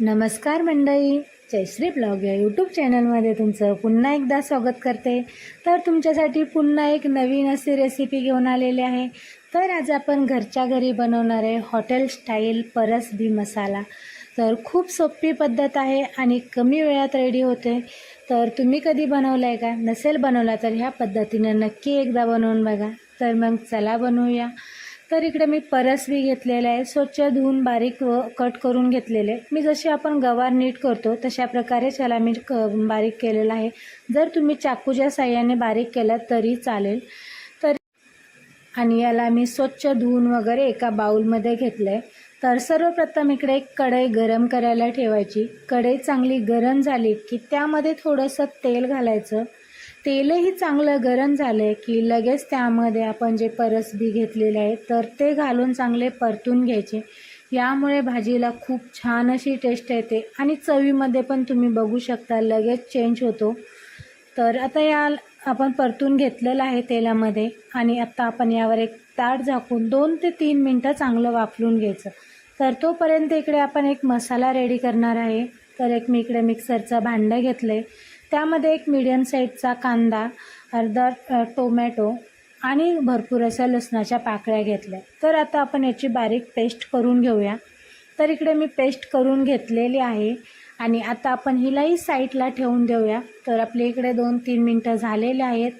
नमस्कार मंडळी. जयश्री ब्लॉग या यूट्यूब चॅनलमध्ये तुमचं पुन्हा एकदा स्वागत करते. तर तुमच्यासाठी पुन्हा एक नवीन अशी रेसिपी घेऊन आलेली आहे. तर आज आपण घरच्या घरी बनवणार आहे हॉटेल स्टाईल परसबी मसाला. तर खूप सोपी पद्धत आहे आणि कमी वेळात रेडी होते. तर तुम्ही कधी बनवलं आहे का? नसेल बनवला तर ह्या पद्धतीनं नक्की एकदा बनवून बघा. तर मग चला बनवूया. तर इकडे मी परसवी घेतलेला आहे. स्वच्छ धुवून बारीक व कट करून घेतलेले. मी जशी आपण गवार नीट करतो तशा प्रकारे त्याला मी क बारीक केलेला आहे. जर तुम्ही चाकूच्या साह्याने बारीक केलं तरी चालेल. तर आणि याला मी स्वच्छ धुवून वगैरे एका बाऊलमध्ये घेतलं आहे तर सर्वप्रथम इकडे एक कढई गरम करायला ठेवायची. कढई चांगली गरम झाली की त्यामध्ये थोडंसं तेल घालायचं. तेलही चांगलं गरम झालं की लगेच त्यामध्ये आपण जे परसबी घेतलेले आहे तर ते घालून चांगले परतून घ्यायचे. यामुळे भाजीला खूप छान अशी टेस्ट येते आणि चवीमध्ये पण तुम्ही बघू शकता लगेच चेंज होतो. तर आता या आपण परतून घेतलेलं आहे तेलामध्ये आणि आत्ता आपण यावर एक ताट झाकून दोन ते तीन मिनटं चांगलं वाफलून घ्यायचं. तर तोपर्यंत इकडे आपण एक मसाला रेडी करणार आहे. तर एक मी इकडे मिक्सरचं भांडं घेतलं आहे त्यामध्ये एक मीडियम साईजचा कांदा अर्धा टोमॅटो आणि भरपूर अशा लसणाच्या पाकळ्या घेतल्या. तर आता आपण याची बारीक पेस्ट करून घेऊया. तर इकडे मी पेस्ट करून घेतलेली आहे आणि आता आपण हिलाही साईडला ठेवून देऊया. तर आपल्या इकडे दोन तीन मिनटं झालेले आहेत.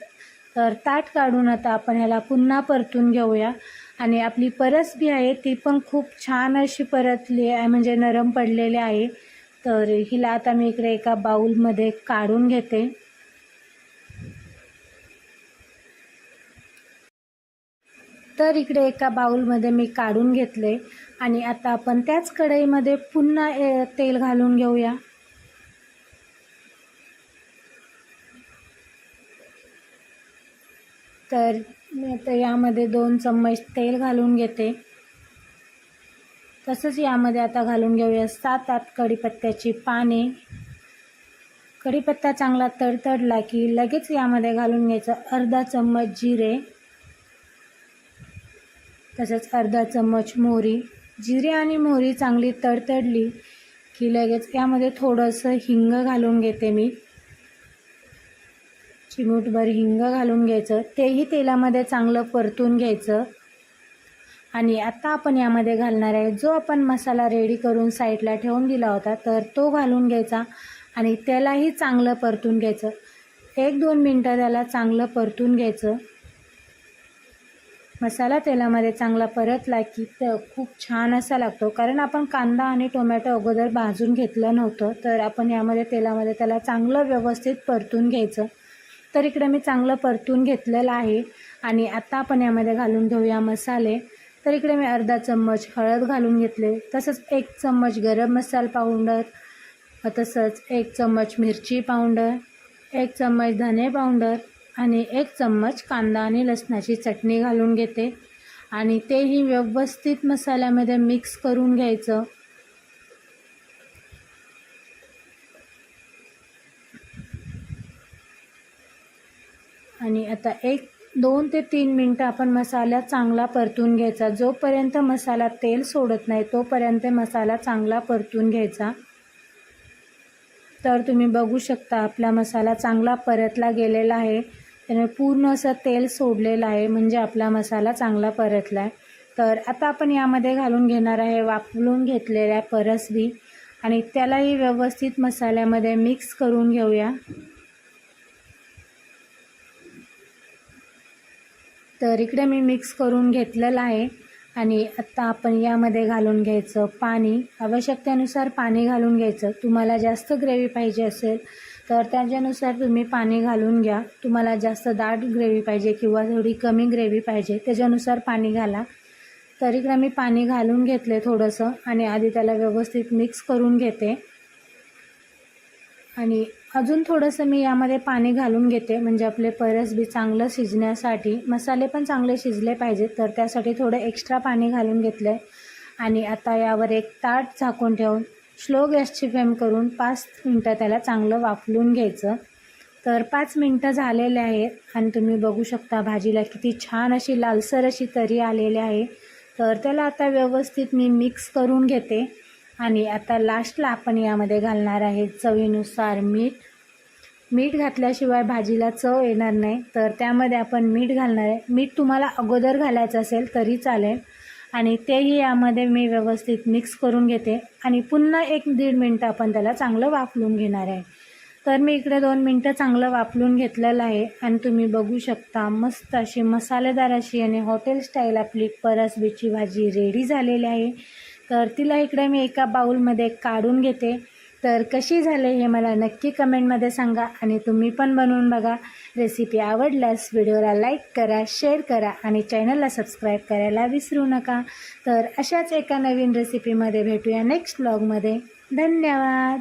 तर ताट काढून आता आपण ह्याला पुन्हा परतून घेऊया. आणि आपली परसबी आहे ती पण खूप छान अशी परतली आहे म्हणजे नरम पडलेली आहे. तर हिला आता मी इकडे एका बाऊलमध्ये काढून घेते. तर इकडे एका बाऊलमध्ये मी काढून घेतले आणि आता आपण त्याच कढईमध्ये पुन्हा तेल घालून घेऊया. तर मी आता यामध्ये दोन चम्मच तेल घालून घेते. तसंच यामध्ये आता घालून घेऊया सात आठ कढीपत्त्याची पाने. कढीपत्ता चांगला तडतडला की लगेच यामध्ये घालून घ्यायचं अर्धा चम्मच जिरे. तसंच अर्धा चम्मच मोहरी. जिरे आणि मोहरी चांगली तडतडली की लगेच यामध्ये थोडंसं हिंग घालून घेते मी. चिमूटभर हिंग घालून घ्यायचं. तेही तेलामध्ये चांगलं परतून घ्यायचं. आणि आत्ता आपण यामध्ये घालणार आहे जो आपण मसाला रेडी करून साईडला ठेवून दिला होता तर तो घालून घ्यायचा आणि त्यालाही चांगलं परतून घ्यायचं. एक दोन मिनटं त्याला चांगलं परतून घ्यायचं. मसाला तेलामध्ये चांगला परतला की तर खूप छान असा लागतो. कारण आपण कांदा आणि टोमॅटो अगोदर भाजून घेतलं नव्हतं तर आपण यामध्ये तेलामध्ये त्याला चांगलं व्यवस्थित परतून घ्यायचं. तर इकडे मी चांगलं परतून घेतलेलं आहे आणि आत्ता आपण यामध्ये घालून घेऊया मसाले. तर इकडे मी अर्धा चम्मच हळद घालून घेतले. तसंच एक चम्मच गरम मसाला पावडर तसंच एक चम्मच मिरची पावडर एक चम्मच धने पावडर आणि एक चम्मच कांदा आणि लसणाची चटणी घालून घेते. आणि तेही व्यवस्थित मसाल्यामध्ये मिक्स करून घ्यायचं. आणि आता एक दोन ते तीन मिनटं आपण मसाला चांगला परतून घ्यायचा. जोपर्यंत मसाला तेल सोडत नाही तोपर्यंत मसाला चांगला परतून घ्यायचा. तर तुम्ही बघू शकता आपला मसाला चांगला परतला गेलेला आहे. त्यामुळे पूर्ण असं तेल सोडलेलं आहे म्हणजे आपला मसाला चांगला परतला आहे तर आता आपण यामध्ये घालून घेणार आहे वापरून घेतलेल्या परसबी. आणि त्यालाही व्यवस्थित मसाल्यामध्ये मिक्स करून घेऊया. तर इकडे मी मिक्स करून घेतलेलं आहे. आणि आत्ता आपण यामध्ये घालून घ्यायचं पाणी. आवश्यकतेनुसार पाणी घालून घ्यायचं. तुम्हाला जास्त ग्रेव्ही पाहिजे असेल तर त्याच्यानुसार तुम्ही पाणी घालून घ्या. तुम्हाला जास्त दाट ग्रेव्ही पाहिजे किंवा थोडी कमी ग्रेव्ही पाहिजे त्याच्यानुसार पाणी घाला. तर इकडे मी पाणी घालून घेतले थोडंसं. आणि आधी त्याला व्यवस्थित मिक्स करून घेते. आणि अजून थोडंसं मी यामध्ये पाणी घालून घेते. म्हणजे आपले परस बी चांगलं शिजण्यासाठी मसाले पण चांगले शिजले पाहिजेत तर त्यासाठी थोडं एक्स्ट्रा पाणी घालून घेतलं आहे आणि आता यावर एक ताट झाकून ठेवून स्लो गॅसची फ्लेम करून पाच मिनटं त्याला चांगलं वाफलून घ्यायचं. तर पाच मिनटं झालेले आहेत आणि तुम्ही बघू शकता भाजीला किती छान अशी लालसर अशी तरी आलेली आहे. तर त्याला आता व्यवस्थित मी मिक्स करून घेते. आणि आता लास्टला आपण यामध्ये घालणार आहे चवीनुसार मीठ. मीठ घातल्याशिवाय भाजीला चव येणार नाही. तर त्यामध्ये आपण मीठ घालणार आहे. मीठ तुम्हाला अगोदर घालायचं असेल तरी चालेल. आणि तेही यामध्ये मी व्यवस्थित मिक्स करून घेते. आणि पुन्हा एक दीड मिनटं आपण त्याला चांगलं वाफलून घेणार आहे. तर मी इकडे दोन मिनटं चांगलं वाफलून घेतलेलं आहे. आणि तुम्ही बघू शकता मस्त अशी मसालेदार अशी आणि हॉटेल स्टाईल आपली परसबीची भाजी रेडी झालेली आहे. तर तिला इकडे मी एका बाऊलमध्ये काढून घेते. तर कशी झाले हे मला नक्की कमेंटमध्ये सांगा आणि तुम्ही पण बनवून बघा. रेसिपी आवडल्यास व्हिडिओला लाईक करा शेअर करा आणि चॅनलला सबस्क्राईब करायला विसरू नका. तर अशाच एका नवीन रेसिपीमध्ये भेटूया नेक्स्ट ब्लॉगमध्ये. धन्यवाद.